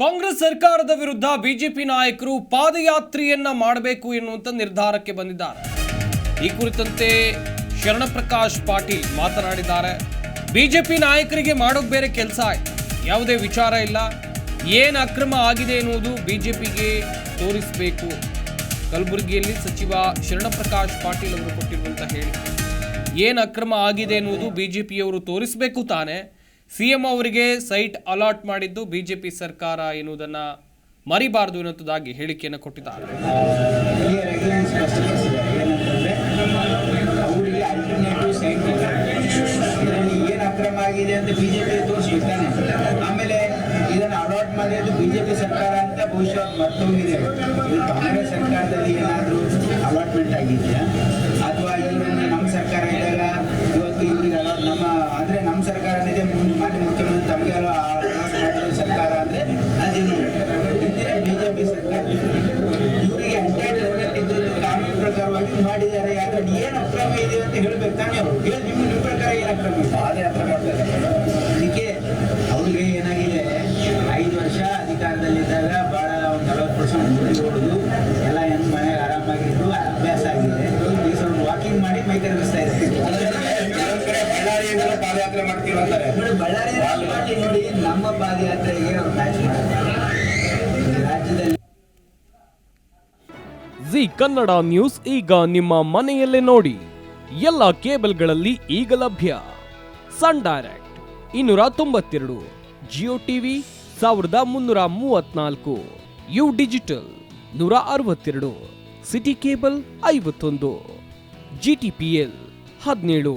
ಕಾಂಗ್ರೆಸ್ ಸರ್ಕಾರದ ವಿರುದ್ಧ ಬಿಜೆಪಿ ನಾಯಕರು ಪಾದಯಾತ್ರೆಯನ್ನ ಮಾಡಬೇಕು ಎನ್ನುವಂತ ನಿರ್ಧಾರಕ್ಕೆ ಬಂದಿದ್ದಾರೆ. ಈ ಕುರಿತಂತೆ ಶರಣಪ್ರಕಾಶ್ ಪಾಟೀಲ್ ಮಾತನಾಡಿದ್ದಾರೆ. ಬಿಜೆಪಿ ನಾಯಕರಿಗೆ ಮಾಡೋಕ್ ಬೇರೆ ಕೆಲಸ ಆಯ್ತು. ಯಾವುದೇ ವಿಚಾರ ಇಲ್ಲ. ಏನು ಅಕ್ರಮ ಆಗಿದೆ ಎನ್ನುವುದು ಬಿಜೆಪಿಗೆ ತೋರಿಸಬೇಕು. ಕಲಬುರಗಿಯಲ್ಲಿ ಸಚಿವ ಶರಣಪ್ರಕಾಶ್ ಪಾಟೀಲ್ ಅವರು ಕೊಟ್ಟಿರುವಂತ ಹೇಳಿ ಏನು ಅಕ್ರಮ ಆಗಿದೆ ಎನ್ನುವುದು ಬಿಜೆಪಿಯವರು ತೋರಿಸಬೇಕು ತಾನೆ. ಸಿಎಂ ಅವರಿಗೆ ಸೈಟ್ ಅಲಾಟ್ ಮಾಡಿದ್ದು ಬಿಜೆಪಿ ಸರ್ಕಾರ ಎನ್ನುವುದನ್ನು ಮರಿಬಾರದು ಎನ್ನುವುದಾಗಿ ಹೇಳಿಕೆಯನ್ನು ಕೊಟ್ಟಿದ್ದಾರೆ. ಏನು ಅಕ್ರಮ ಆಗಿದೆ ಅಂತ ಬಿಜೆಪಿ ತೋರಿಸ್ಬೇಕು ತಾನೆ ಆಮೇಲೆ ಇದನ್ನು ಅಲಾಟ್ ಮಾಡಿದ್ದು ಬಿಜೆಪಿ ಸರ್ಕಾರ ಅಂತ ಬಹುಶಃ ಮತ್ತೊಂದಿದೆ ಕಾಂಗ್ರೆಸ್ ಸರ್ಕಾರದಲ್ಲಿ ಏನಾದರೂ ಅಲಾಟ್ಮೆಂಟ್ ಆಗಿದೆಯಾ ಅಥವಾ ಇವರನ್ನು ನಮ್ಮ ಸರ್ಕಾರ ಇದ್ದಾಗ ಇವತ್ತು ಇವ್ರಿಗೆ ಅಲಾಟ್ ನಮ್ಮ ಅಂದರೆ ನಮ್ಮ ಸರ್ಕಾರ ಮುಂದೆ ಮಾಜಿ ಮುಖ್ಯಮಂತ್ರಿ ತಮಗೆ ಸರ್ಕಾರ ಅಂದರೆ ಅದೇನು ಹಿಂದಿನ ಬಿಜೆಪಿ ಸರ್ಕಾರ. ಇವರಿಗೆ ಇದ್ದದ್ದು ಕಾನೂನು ಪ್ರಕಾರವಾಗಿ ಮಾಡಿದ್ದಾರೆ. ಯಾಕಂದ್ರೆ ಏನು ಅಕ್ರಮ ಇದೆ ಅಂತ ಹೇಳ್ಬೇಕು ತಾನೇ ಅವರು. ಹೇಳಿ ನಿಮ್ಮ ನಿಮ್ಮ ಪ್ರಕಾರ ಏನು ಅಕ್ರಮ ಇದೆ? ಅದೇ ಮಾಡ್ತಾರೆ ಅದಕ್ಕೆ ಅವ್ರಿಗೆ ಏನಾಗಿದೆ? ಐದು ವರ್ಷ ಅಧಿಕಾರದಲ್ಲಿದ್ದಾಗ ಭಾಳ ಒಂದು ನಲವತ್ತು ಪರ್ಸೆಂಟ್ ಹೊಡೆದು ಎಲ್ಲ ಹೆಣ್ಣು ಮನೆಗೆ ಆರಾಮಾಗಿದ್ದು ಅಭ್ಯಾಸ ಆಗಿದೆ. ಈಗ ಸ್ವಲ್ಪ ವಾಕಿಂಗ್ ಮಾಡಿ ಮೈ ಕರಗಿಸ್ತಾ ಇದ್ದಾರೆ. ಬಳ್ಳಾರಿಯಿಂದ ಪಾದಯಾತ್ರೆ ಮಾಡ್ತೀವಿ ಅಂತಾರೆ. ನೋಡಿ ಬಳ್ಳಾರಿ ನೋಡಿ ನಮ್ಮ ಪಾದಯಾತ್ರೆಗೆ ಮ್ಯಾಚ್ ರಾಜ್ಯದಲ್ಲಿ ಜಿ ಕನ್ನಡ ನ್ಯೂಸ್ ಈಗ ನಿಮ್ಮ ಮನೆಯಲ್ಲೇ ನೋಡಿ. ಎಲ್ಲ ಕೇಬಲ್ಗಳಲ್ಲಿ ಈಗ ಲಭ್ಯ. ಸನ್ ಡೈರೆಕ್ಟ್ ಇನ್ನೂರ ತೊಂಬತ್ತೆರಡು ಜಿಯೋ ಟಿವಿ ಸಾವಿರದ ಮುನ್ನೂರ ಮೂವತ್ನಾಲ್ಕು ಯು ಡಿಜಿಟಲ್ ನೂರ ಅರವತ್ತೆರಡು ಸಿಟಿ ಕೇಬಲ್ ಐವತ್ತೊಂದು ಜಿಟಿಪಿಎಲ್ ಹದಿನೇಳು.